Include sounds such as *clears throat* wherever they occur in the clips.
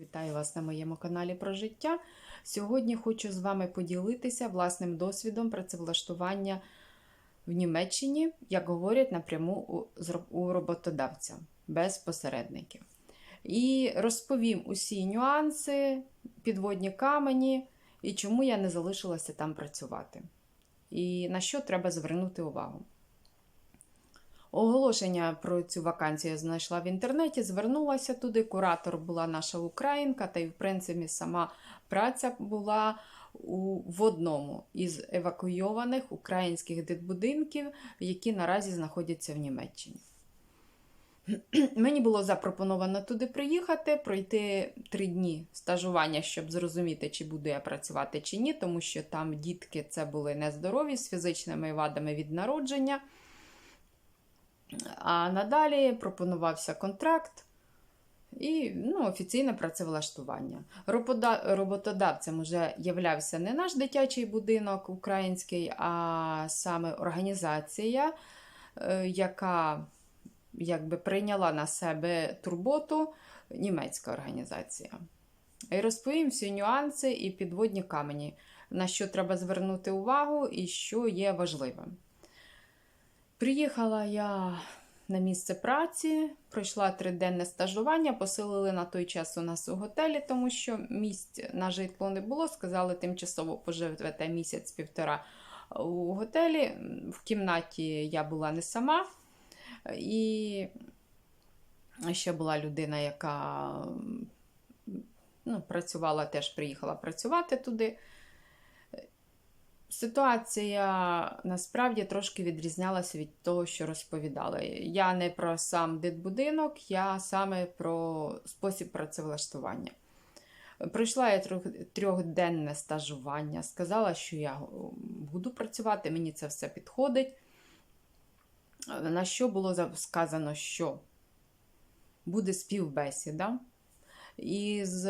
Вітаю вас на моєму каналі про життя. Сьогодні хочу з вами поділитися власним досвідом працевлаштування в Німеччині, як говорять напряму у, роботодавця без посередників. І розповім усі нюанси, підводні камені і чому я не залишилася там працювати. І на що треба звернути увагу. Оголошення про цю вакансію знайшла в інтернеті, звернулася туди. Куратор була наша українка, та й, в принципі, сама праця була у, в одному із евакуйованих українських дитбудинків, які наразі знаходяться в Німеччині. *clears throat* Мені було запропоновано туди приїхати, пройти три дні стажування, щоб зрозуміти, чи буду я працювати чи ні, тому що там дітки це були нездорові з фізичними вадами від народження. А надалі пропонувався контракт і ну, офіційне працевлаштування. Роботодавцем вже являвся не наш дитячий будинок український, а саме організація, е, яка якби прийняла на себе турботу німецька організація. І розповім всі нюанси і підводні камені, на що треба звернути увагу і що є важливим. Приїхала я на місце праці, пройшла триденне стажування, поселили на той час у нас у готелі, тому що місць на житло не було. Сказали, тимчасово поживете місяць-півтора у готелі. В кімнаті я була не сама. І ще була людина, яка ну, працювала, теж приїхала працювати туди. Ситуація насправді трошки відрізнялася від того, що розповідали. Я не про сам дитбудинок, я саме про спосіб працевлаштування. Пройшла я трьох- трьохденне стажування, сказала, що я буду працювати, мені це все підходить. На що було сказано, що буде співбесіда із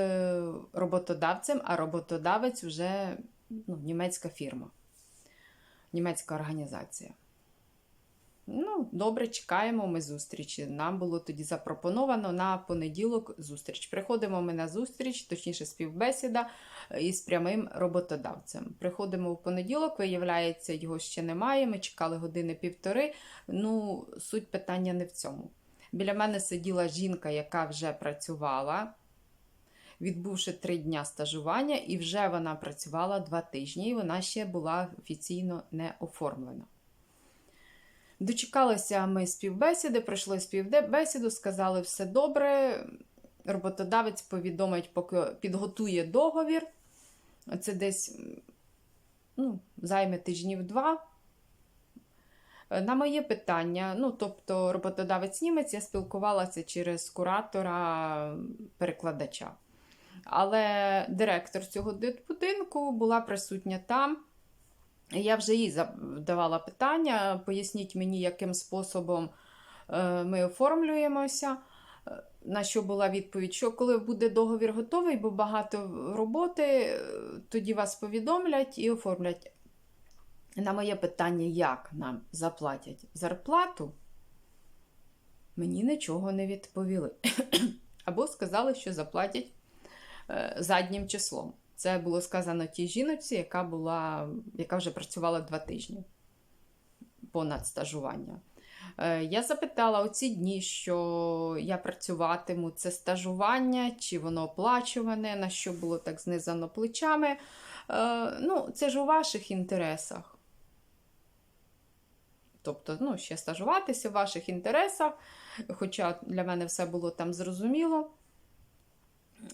роботодавцем, а роботодавець вже ну, німецька фірма, німецька організація. Ну, добре, чекаємо ми зустрічі. Нам було тоді запропоновано на понеділок зустріч. Приходимо ми на зустріч, точніше, співбесіда із прямим роботодавцем. Приходимо в понеділок, виявляється, його ще немає. Ми чекали години півтори. Ну, суть питання не в цьому. Біля мене сиділа жінка, яка вже працювала, відбувши три дня стажування, і вже вона працювала два тижні, і вона ще була офіційно не оформлена. Дочекалися ми співбесіди, пройшли співбесіду, сказали все добре. Роботодавець повідомить, поки підготує договір. Це десь ну, займе тижнів два. На моє питання, ну тобто роботодавець німець, я спілкувалася через куратора перекладача. Але директор цього дитбудинку була присутня там. Я вже їй задавала питання: поясніть мені, яким способом е, ми оформлюємося. Е, На що була відповідь, що коли буде договір готовий, бо багато роботи, е, тоді вас повідомлять і оформлять. На моє питання, як нам заплатять зарплату, мені нічого не відповіли. *coughs* Або сказали, що заплатять заднім числом. Це було сказано тій жіночці, яка була, яка вже працювала два тижні понад стажування. Е, Я запитала оці дні, що я працюватиму, це стажування, чи воно оплачуване, на що було так знизано плечами. Е, Ну, це ж у ваших інтересах. Тобто, ну, ще стажуватися в ваших інтересах, хоча для мене все було там зрозуміло.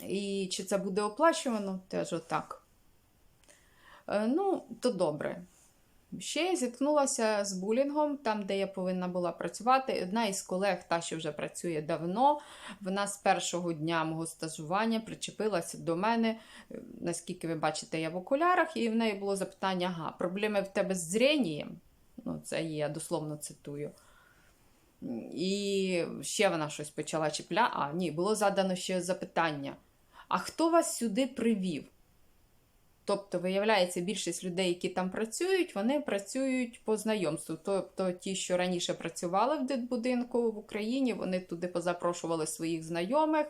І чи це буде оплачувано, теж отак. Е, Ну, то добре. Ще я зіткнулася з булінгом, там, де я повинна була працювати. Одна із колег, та, що вже працює давно, вона з першого дня мого стажування причепилася до мене. Е, Наскільки ви бачите, я в окулярах, і в неї було запитання: ага, проблеми в тебе з зрінням? Ну, це я дословно цитую. І ще вона щось почала чіпля. А, ні, було задано ще запитання: а хто вас сюди привів? Тобто, виявляється, більшість людей, які там працюють, вони працюють по знайомству. Тобто, ті, що раніше працювали в дитбудинку в Україні, вони туди позапрошували своїх знайомих.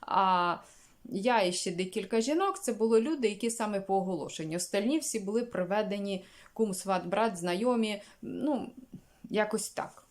А Я і ще декілька жінок, це були люди, які саме по оголошенню. Остальні всі були приведені кум, сват, брат, знайомі. Ну, якось так.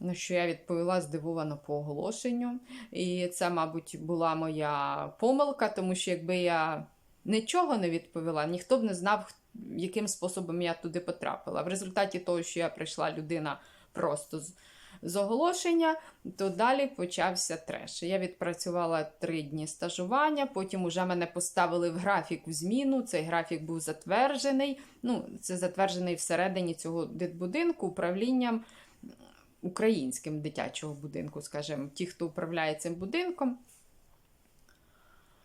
На що я відповіла здивовано по оголошенню. І це, мабуть, була моя помилка, тому що якби я нічого не відповіла, ніхто б не знав, яким способом я туди потрапила. В результаті того, що я прийшла людина просто з, з оголошення, то далі почався треш. Я відпрацювала три дні стажування, потім уже мене поставили в графік в зміну. Цей графік був затверджений. Ну, це затверджений всередині цього дитбудинку управлінням українським дитячого будинку, скажімо, ті, хто управляє цим будинком.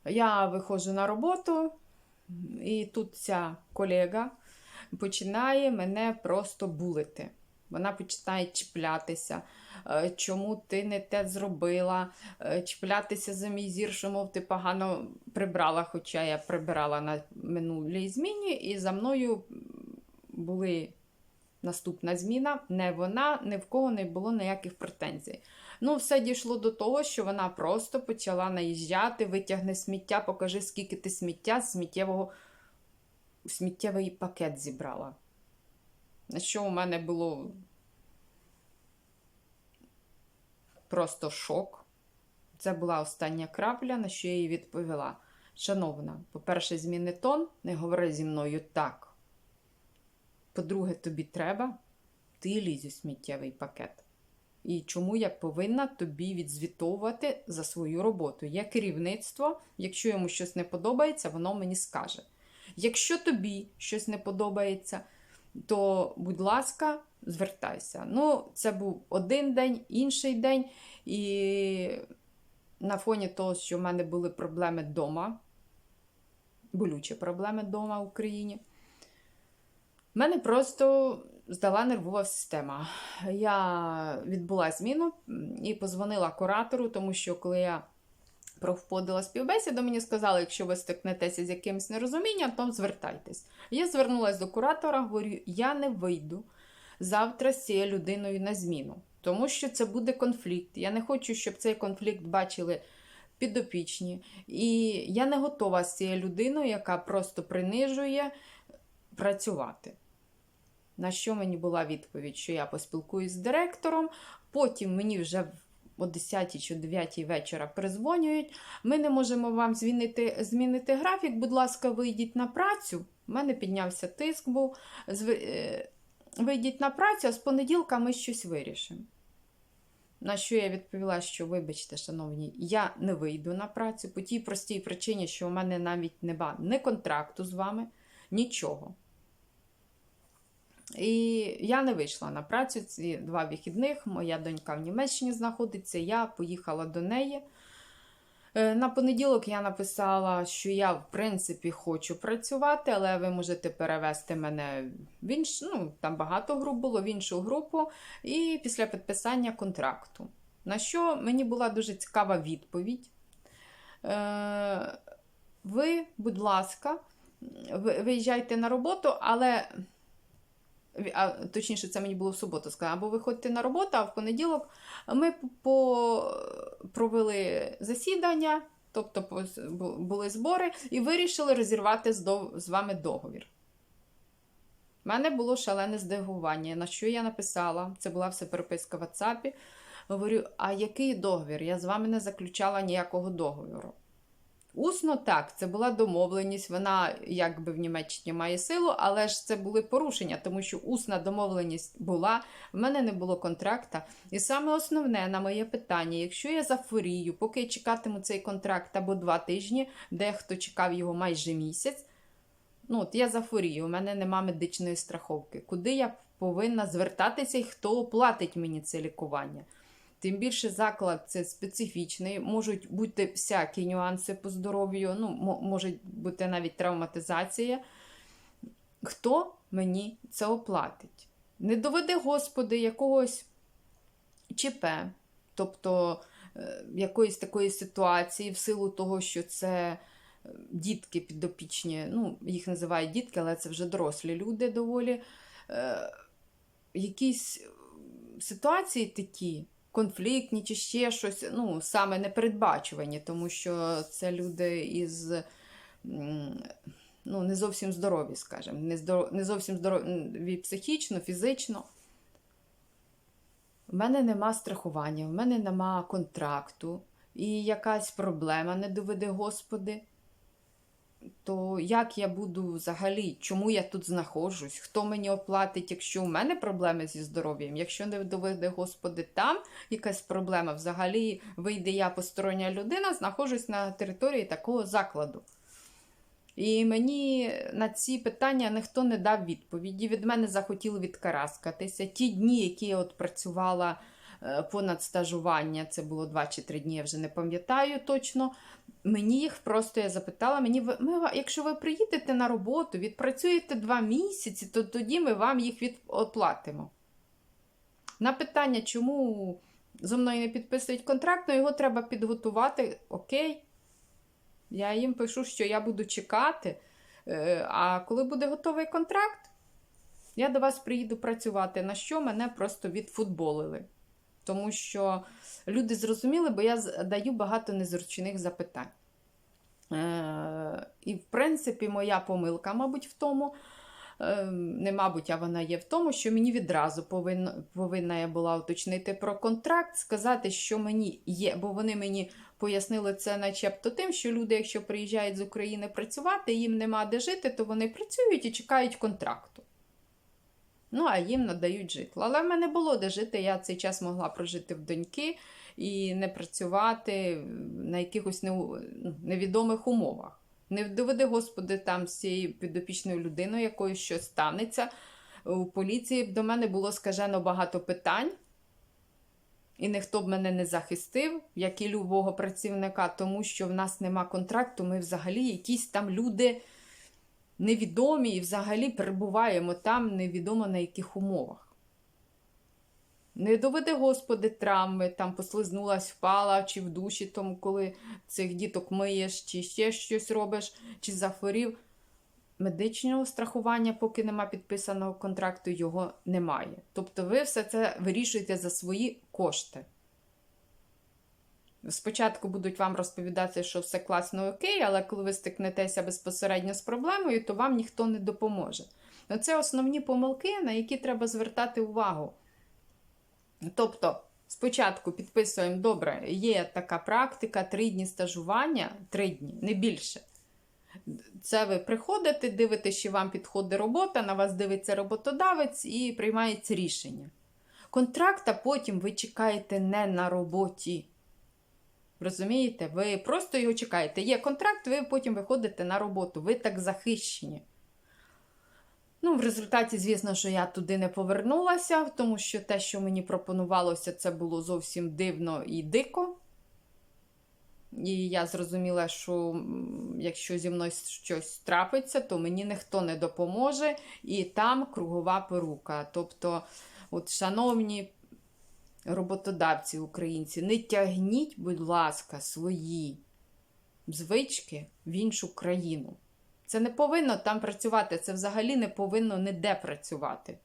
Я виходжу на роботу, і тут ця колега починає мене просто булити. Вона починає чіплятися. Е, Чому ти не те зробила? Е, Чіплятися за мій зір, що мов ти погано прибрала, хоча я прибирала на минулій зміні, і за мною були наступна зміна. Не вона, ні в кого не було ніяких претензій. Ну, все дійшло до того, що вона просто почала наїжджати, витягни сміття, покажи, скільки ти сміття з сміттєвого сміттєвий пакет зібрала. На що у мене було просто шок. Це була остання крапля, на що я їй відповіла. Шановна, по-перше, зміни тон, не говори зі мною так. По-друге, тобі треба, ти лізь у сміттєвий пакет. І чому я повинна тобі відзвітовувати за свою роботу? Є керівництво, якщо йому щось не подобається, воно мені скаже. Якщо тобі щось не подобається, то, будь ласка, звертайся. Ну, це був один день, інший день, і на фоні того, що в мене були проблеми вдома, болючі проблеми вдома в Україні. Мене просто здала нервова система. Я відбула зміну і позвонила куратору, тому що коли я провходила співбесіду, мені сказали, якщо ви стикнетеся з якимось нерозумінням, то звертайтесь. Я звернулася до куратора, говорю, я не вийду завтра з цією людиною на зміну, тому що це буде конфлікт. Я не хочу, щоб цей конфлікт бачили підопічні. І я не готова з цією людиною, яка просто принижує працювати. На що мені була відповідь, що я поспілкуюсь з директором, потім мені вже о 10 чи 9 вечора перезвонюють. Ми не можемо вам змінити, змінити графік, будь ласка, вийдіть на працю. У мене піднявся тиск, був. Вийдіть на працю, а з понеділка ми щось вирішимо. На що я відповіла, що, вибачте, шановні, я не вийду на працю по тій простій причині, що у мене навіть нема ні контракту з вами, нічого. І я не вийшла на працю ці два вихідних. Моя донька в Німеччині знаходиться, я поїхала до неї. Е, На понеділок я написала, що я, в принципі, хочу працювати, але ви можете перевести мене в іншу, ну, там багато груп було, в іншу групу, і після підписання контракту. На що мені була дуже цікава відповідь. Е, Ви, будь ласка, ви- виїжджайте на роботу, але а, точніше, це мені було в суботу сказано, або виходьте на роботу, а в понеділок ми провели засідання, тобто були збори, і вирішили розірвати з вами договір. У мене було шалене здивування, на що я написала, це була все переписка в WhatsApp. Говорю, а який договір? Я з вами не заключала ніякого договору. Усно так, це була домовленість, вона якби в Німеччині має силу, але ж це були порушення, тому що усна домовленість була, в мене не було контракта. І саме основне на моє питання: якщо я захворію, поки я чекатиму цей контракт або два тижні, дехто чекав його майже місяць. Ну, от я захворію, у мене нема медичної страховки. Куди я повинна звертатися і хто оплатить мені це лікування? Тим більше заклад це специфічний, можуть бути всякі нюанси по здоров'ю, ну, може бути навіть травматизація. Хто мені це оплатить? Не доведи, Господи, якогось ЧП, тобто е, якоїсь такої ситуації, в силу того, що це е, дітки підопічні, ну, їх називають дітки, але це вже дорослі люди доволі. Е, якісь ситуації такі, конфліктні чи ще щось, ну, саме непередбачувані, тому що це люди із ну, не зовсім здорові, скажімо, не, здоров... не зовсім здорові психічно, фізично. В мене нема страхування, в мене нема контракту, і якась проблема не доведе Господи. То як я буду взагалі, чому я тут знаходжусь? Хто мені оплатить, якщо в мене проблеми зі здоров'ям? Якщо не доведе Господи там якась проблема, взагалі вийде я постороння людина, знаходжусь на території такого закладу. І мені на ці питання ніхто не дав відповіді. Від мене захотіли відкараскатися. Ті дні, які я от працювала понад стажування, це було 2 чи 3 дні, я вже не пам'ятаю точно. Мені їх просто я запитала: мені ми, якщо ви приїдете на роботу, відпрацюєте 2 місяці, то тоді ми вам їх від, оплатимо. На питання, чому зо мною не підписують контракт, ну його треба підготувати. Окей. Я їм пишу, що я буду чекати. Е, А коли буде готовий контракт, я до вас приїду працювати. На що мене просто відфутболили. Тому що люди зрозуміли, бо я даю багато незручних запитань. Е, І, в принципі, моя помилка, мабуть, в тому, е, не мабуть, а вона є в тому, що мені відразу повинна, повинна я була уточнити про контракт, сказати, що мені є, бо вони мені пояснили це начебто тим, що люди, якщо приїжджають з України працювати, їм нема де жити, то вони працюють і чекають контракту. Ну, а їм надають житло. Але в мене було де жити. Я цей час могла прожити в доньки і не працювати на якихось ну, невідомих умовах. Не доведе, Господи, там з цією підопічною людиною, якою щось станеться. У поліції до мене було скажено багато питань, і ніхто б мене не захистив, як і любого працівника, тому що в нас нема контракту, ми взагалі якісь там люди невідомі і взагалі перебуваємо там невідомо на яких умовах. Не доведе, Господи, травми, там послизнулась, впала, чи в душі, тому коли цих діток миєш, чи ще щось робиш, чи захворів. Медичного страхування, поки нема підписаного контракту, його немає. Тобто ви все це вирішуєте за свої кошти. Спочатку будуть вам розповідати, що все класно окей, але коли ви стикнетеся безпосередньо з проблемою, то вам ніхто не допоможе. Ну, Це основні помилки, на які треба звертати увагу. Тобто, спочатку підписуємо добре, є така практика, три дні стажування, три дні, не більше. Це ви приходите, дивитесь, що вам підходить робота, на вас дивиться роботодавець і приймається рішення. Контракта потім ви чекаєте не на роботі. Розумієте? Ви просто його чекаєте. Є контракт, ви потім виходите на роботу. Ви так захищені. Ну, в результаті, звісно, що я туди не повернулася, тому що те, що мені пропонувалося, це було зовсім дивно і дико. І я зрозуміла, що якщо зі мною щось трапиться, то мені ніхто не допоможе, і там кругова порука. Тобто, от, шановні роботодавці українці, не тягніть, будь ласка, свої звички в іншу країну. Це не повинно там працювати, це взагалі не повинно ніде працювати,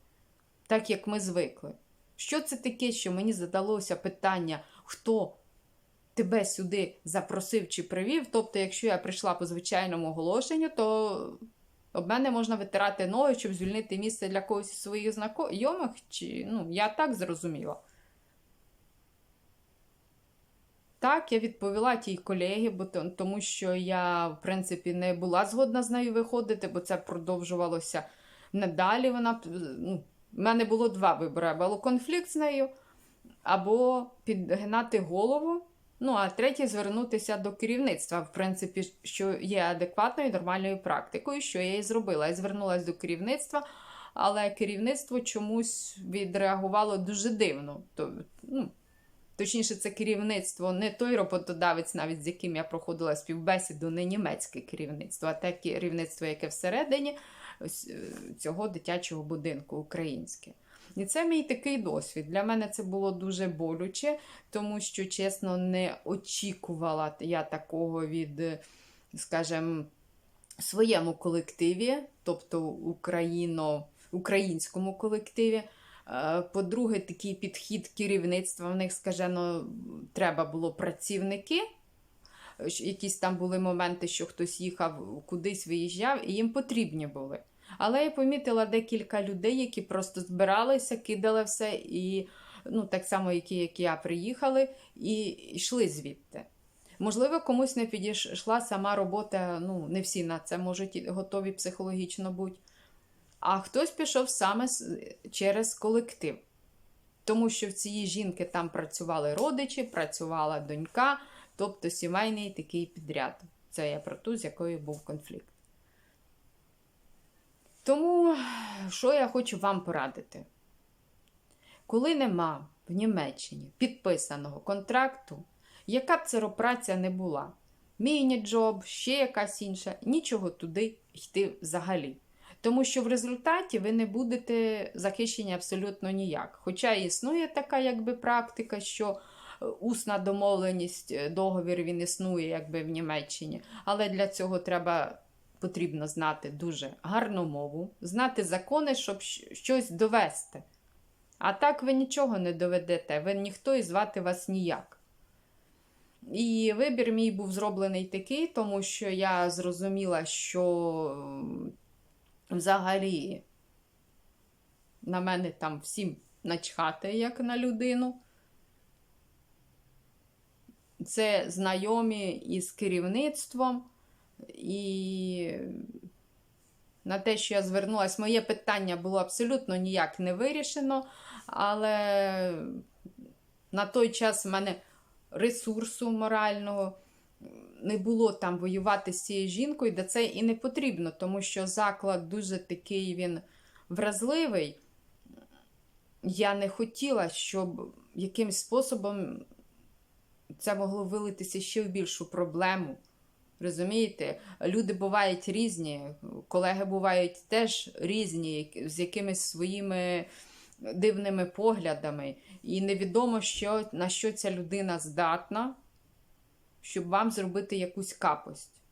так як ми звикли. Що це таке, що мені задалося питання, хто тебе сюди запросив чи привів? Тобто, якщо я прийшла по звичайному оголошенню, то об мене можна витирати ноги, щоб звільнити місце для когось своїх знайомих, чи ну, я так зрозуміла. Так, я відповіла тій колегі, бо тому що я, в принципі, не була згодна з нею виходити, бо це продовжувалося надалі. Вона ну, в мене було два вибори: або конфлікт з нею, або підгинати голову. Ну, а третє звернутися до керівництва, в принципі, що є адекватною нормальною практикою, що я і зробила. Я звернулася до керівництва, але керівництво чомусь відреагувало дуже дивно. То, ну, Точніше, це керівництво, не той роботодавець, навіть з яким я проходила співбесіду, не німецьке керівництво, а те керівництво, яке всередині е, цього дитячого будинку українське. І це мій такий досвід. Для мене це було дуже болюче, тому що, чесно, не очікувала я такого від, е, скажімо, своєму колективі, тобто Україно, українському колективі. Е, По-друге, такий підхід керівництва. В них скажено, треба було працівники. Якісь там були моменти, що хтось їхав кудись виїжджав, і їм потрібні були. Але я помітила декілька людей, які просто збиралися, кидали все, і ну, так само, які, як я, приїхали, і йшли звідти. Можливо, комусь не підійшла сама робота, ну, не всі на це можуть готові психологічно бути. А хтось пішов саме через колектив. Тому що в цієї жінки там працювали родичі, працювала донька, тобто сімейний такий підряд. Це я про ту, з якою був конфлікт. Тому, що я хочу вам порадити? Коли нема в Німеччині підписаного контракту, яка б це праця не була, міні-джоб, ще якась інша, нічого туди йти взагалі. Тому що в результаті ви не будете захищені абсолютно ніяк. Хоча існує така якби практика, що е, усна домовленість, е, договір він існує якби в Німеччині, але для цього треба потрібно знати дуже гарну мову, знати закони, щоб щось довести. А так ви нічого не доведете, ви ніхто і звати вас ніяк. І вибір мій був зроблений такий, тому що я зрозуміла, що взагалі на мене там всім начхати, як на людину. Це знайомі із керівництвом, і на те, що я звернулася, моє питання було абсолютно ніяк не вирішено, але на той час в мене ресурсу морального не було там воювати з цією жінкою, де це і не потрібно, тому що заклад дуже такий він вразливий. Я не хотіла, щоб якимсь способом це могло вилитися ще в більшу проблему. Розумієте, люди бувають різні, колеги бувають теж різні, з якимись своїми дивними поглядами. І невідомо, що, на що ця людина здатна, щоб вам зробити якусь капость.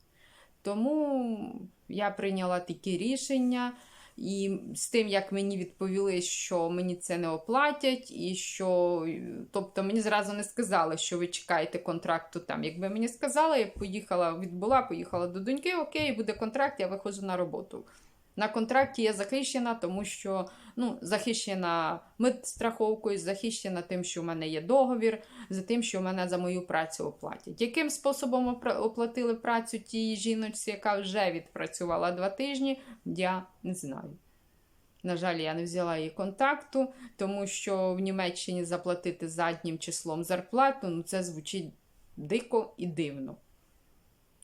Тому я прийняла такі рішення. І з тим, як мені відповіли, що мені це не оплатять, і що, тобто мені зразу не сказали, що ви чекаєте контракту там. Якби мені сказали, я поїхала, відбула, поїхала до доньки, окей, буде контракт, я виходжу на роботу. На контракті я захищена, тому що ну, захищена медстраховкою, захищена тим, що в мене є договір, за тим, що мене за мою працю оплатять. Яким способом оплатили працю тій жіночці, яка вже відпрацювала два тижні, я не знаю. На жаль, я не взяла її контакту, тому що в Німеччині заплатити заднім числом зарплату ну це звучить дико і дивно.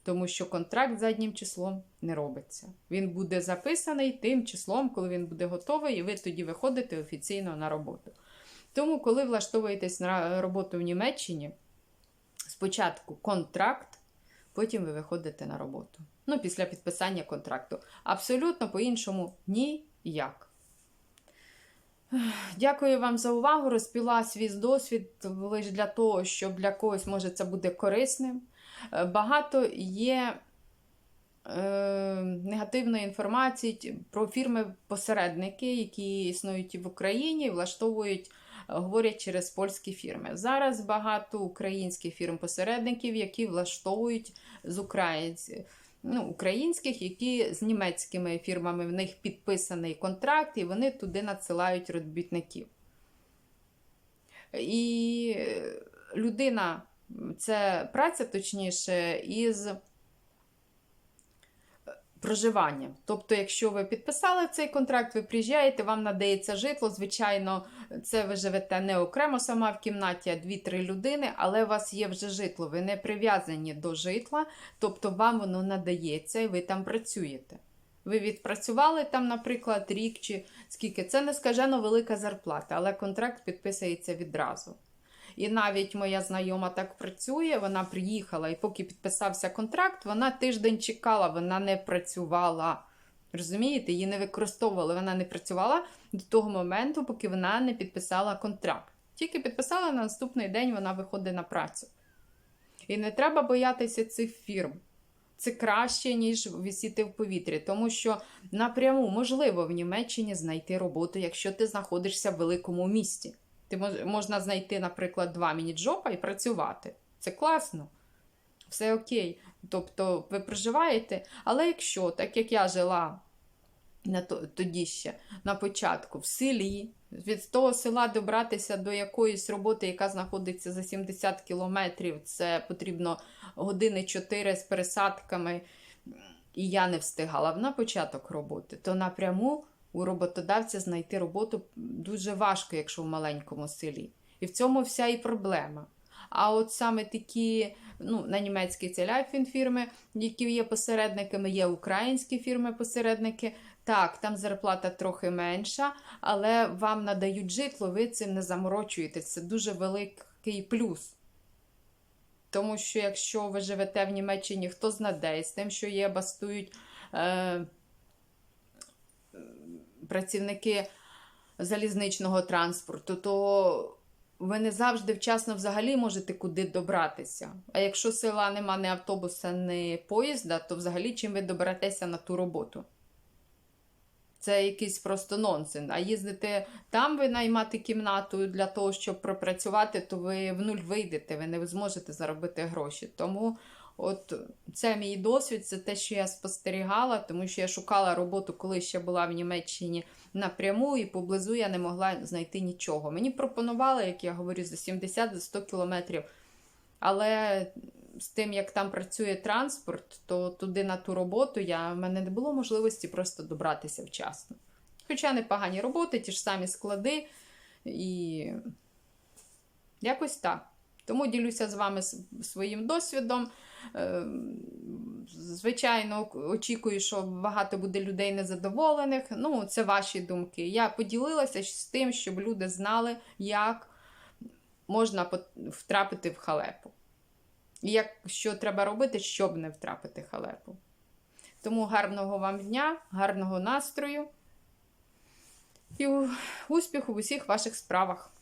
Тому що контракт заднім числом не робиться. Він буде записаний тим числом, коли він буде готовий, і ви тоді виходите офіційно на роботу. Тому, коли влаштовуєтесь на роботу в Німеччині, спочатку контракт, потім ви виходите на роботу. Ну, після підписання контракту. Абсолютно по-іншому ніяк. Дякую вам за увагу. Розпіла свій досвід лише для того, щоб для когось може це буде корисним. Е, Багато є е, негативної інформації про фірми-посередники, які існують в Україні, влаштовують, е, говорять через польські фірми. Зараз багато українських фірм-посередників, які влаштовують з українців. Ну, українських, які з німецькими фірмами в них підписаний контракт, і вони туди надсилають робітників. І е, людина, це праця, точніше, із проживанням. Тобто, якщо ви підписали цей контракт, ви приїжджаєте, вам надається житло. Звичайно, це ви живете не окремо сама в кімнаті, а 2-3 людини, але у вас є вже житло, ви не прив'язані до житла, тобто вам воно надається і ви там працюєте. Ви відпрацювали там, наприклад, рік чи скільки. Це не скажено велика зарплата, але контракт підписується відразу. І навіть моя знайома так працює, вона приїхала, і поки підписався контракт, вона тиждень чекала, вона не працювала. Розумієте, її не використовували, вона не працювала до того моменту, поки вона не підписала контракт. Тільки підписала на наступний день вона виходить на працю. І не треба боятися цих фірм. це краще, ніж висіти в повітрі, тому що напряму можливо в Німеччині знайти роботу, якщо ти знаходишся в великому місті. Ти мож, можна знайти, наприклад, два міні-джопа і працювати. Це класно. Все окей. Тобто ви проживаєте, але якщо, так як я жила на то, тоді ще на початку в селі, від того села добратися до якоїсь роботи, яка знаходиться за 70 кілометрів, це потрібно години 4 з пересадками, і я не встигала на початок роботи, то напряму у роботодавця знайти роботу дуже важко, якщо в маленькому селі. І в цьому вся і проблема. А от саме такі, ну, на німецькій це ляйфін фірми, які є посередниками, є українські фірми-посередники. Так, там зарплата трохи менша, але вам надають житло, ви цим не заморочуєтесь. Це дуже великий плюс. Тому що якщо ви живете в Німеччині, хто знаде, з тим, що є, бастують е, працівники залізничного транспорту, то ви не завжди вчасно взагалі можете куди добратися. А якщо села нема ні автобуса, ні поїзда, то взагалі чим ви доберетеся на ту роботу? Це якийсь просто нонсенс. А їздити там, ви наймати кімнату для того, щоб пропрацювати, то ви в нуль вийдете, ви не зможете заробити гроші. Тому от це мій досвід, це те, що я спостерігала, тому що я шукала роботу, коли ще була в Німеччині напряму, і поблизу я не могла знайти нічого. Мені пропонували, як я говорю, за 70-100 кілометрів. Але з тим, як там працює транспорт, то туди на ту роботу я, в мене не було можливості просто добратися вчасно. Хоча непогані роботи, ті ж самі склади, і якось так. Тому ділюся з вами своїм досвідом. Е, Звичайно, очікую, що багато буде людей незадоволених. Ну, це ваші думки. Я поділилася з тим, щоб люди знали, як можна втрапити в халепу. І як, що треба робити, щоб не втрапити халепу. Тому гарного вам дня, гарного настрою і успіху в усіх ваших справах.